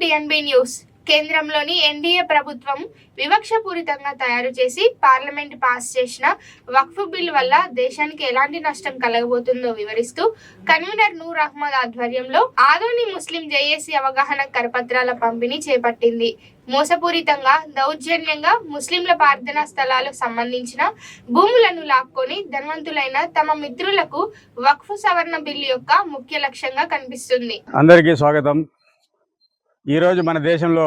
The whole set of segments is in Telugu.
టిఎన్బి న్యూస్ కేంద్రంలోని ఎన్డీఏ ప్రభుత్వం వివక్షపూరితంగా తయారు చేసి పార్లమెంట్ పాస్ చేసిన వక్ఫ్ బిల్ వల్ల దేశానికి ఎలాంటి నష్టం కలగబోతుందో వివరిస్తూ కన్వీనర్ నూర్ అహ్మద్ ఆధ్వర్యంలో ఆదోని ముస్లిం జేఏసీ అవగాహన కరపత్రాల పంపిణీ చేపట్టింది. మోసపూరితంగా దౌర్జన్యంగా ముస్లింల ప్రార్థనా స్థలాలకు సంబంధించిన భూములను లాక్కొని ధనవంతులైన తమ మిత్రులకు వక్ఫ్ సవరణ బిల్లు యొక్క ముఖ్య లక్ష్యంగా కనిపిస్తుంది. అందరికీ స్వాగతం. ఈరోజు మన దేశంలో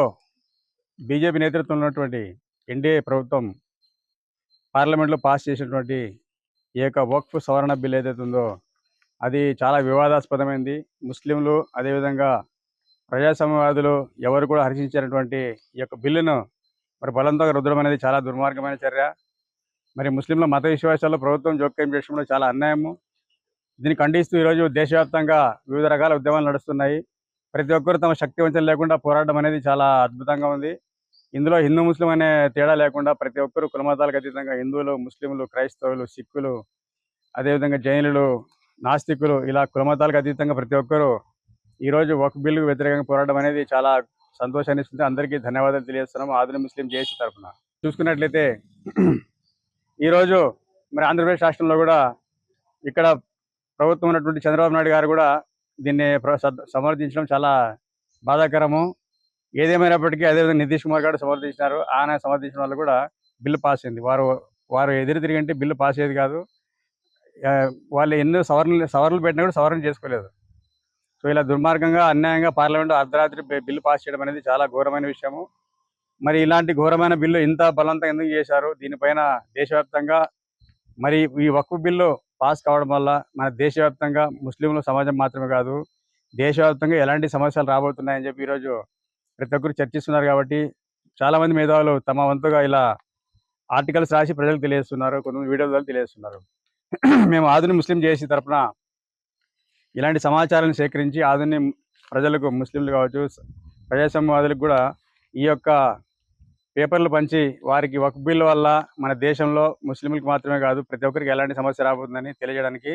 బీజేపీ నేతృత్వంలో ఉన్నటువంటి ఎన్డీఏ ప్రభుత్వం పార్లమెంట్లో పాస్ చేసినటువంటి ఈ యొక్క వక్ఫ్ సవరణ బిల్ ఏదైతే ఉందో అది చాలా వివాదాస్పదమైంది. ముస్లింలు అదేవిధంగా ప్రజాస్వామ్యవాదులు ఎవరు కూడా హర్షించినటువంటి ఈ యొక్క బిల్లును మరి బలంతో రుద్దడం అనేది చాలా దుర్మార్గమైన చర్య. మరి ముస్లింల మత విశ్వాసాల్లో ప్రభుత్వం జోక్యం చేయడంలో చాలా అన్యాయము. దీన్ని ఖండిస్తూ ఈరోజు దేశవ్యాప్తంగా వివిధ రకాల ఉద్యమాలు నడుస్తున్నాయి. ప్రతి ఒక్కరు తమ శక్తి వంచన లేకుండా పోరాటం అనేది చాలా అద్భుతంగా ఉంది. ఇందులో హిందూ ముస్లిం అనే తేడా లేకుండా ప్రతి ఒక్కరు కులమతాలకు అతీతంగా హిందువులు ముస్లింలు క్రైస్తవులు సిక్కులు అదేవిధంగా జైనులు నాస్తికులు ఇలా కులమతాలకు అతీతంగా ప్రతి ఒక్కరూ ఈరోజు ఒక బిల్లుకు వ్యతిరేకంగా పోరాటం అనేది చాలా సంతోషాన్ని ఇస్తుంది అందరికీ ధన్యవాదాలు తెలియజేస్తున్నాము ఆధునిక ముస్లిం జేసీ తరఫున. చూసుకున్నట్లయితే ఈరోజు మరి ఆంధ్రప్రదేశ్ రాష్ట్రంలో కూడా ఇక్కడ ప్రభుత్వం ఉన్నటువంటి చంద్రబాబు నాయుడు గారు కూడా దీన్ని ప్ర- సద్- సమర్థించడం చాలా బాధాకరము. ఏదేమైనప్పటికీ అదేవిధంగా నితీష్ కుమార్ గారు సమర్థించినారు. ఆయన సమర్థించిన వాళ్ళు కూడా బిల్లు పాస్ అయింది. వారు వారు ఎదురు తిరిగంటే బిల్లు పాస్ అయ్యేది కాదు. వాళ్ళు ఎన్నో సవరణలు సవరణలు పెట్టినా కూడా సవరణ చేసుకోలేదు. సో ఇలా దుర్మార్గంగా అన్యాయంగా పార్లమెంట్ అర్ధరాత్రి బిల్లు పాస్ చేయడం అనేది చాలా ఘోరమైన విషయము. మరి ఇలాంటి ఘోరమైన బిల్లు ఇంత బలవంతం ఎందుకు చేశారు? దీనిపైన దేశవ్యాప్తంగా మరి ఈ వక్ఫ్ బిల్లు పాస్ కావడం వల్ల మన దేశవ్యాప్తంగా ముస్లింల సమాజం మాత్రమే కాదు దేశవ్యాప్తంగా ఎలాంటి సమస్యలు రాబోతున్నాయని చెప్పి ఈరోజు ప్రతి ఒక్కరు చర్చిస్తున్నారు కాబట్టి చాలా మంది మేధావులు తమ వంతుగా ఇలా ఆర్టికల్స్ రాసి ప్రజలకు తెలియజేస్తున్నారు కొంతమంది వీడియో ద్వారా తెలియజేస్తున్నారు. మేము ఆధునిక ముస్లిం చేసి తరపున ఇలాంటి సమాచారాన్ని సేకరించి ఆధునిక ప్రజలకు ముస్లింలు కావచ్చు ప్రజాస్వామ్యవాదులకు కూడా ఈ యొక్క పేపర్లు పంచి వారికి వక్ బిల్ వల్ల మన దేశంలో ముస్లింలకు మాత్రమే కాదు ప్రతి ఒక్కరికి ఎలాంటి సమస్య రాబోతుందని తెలియజేయడానికి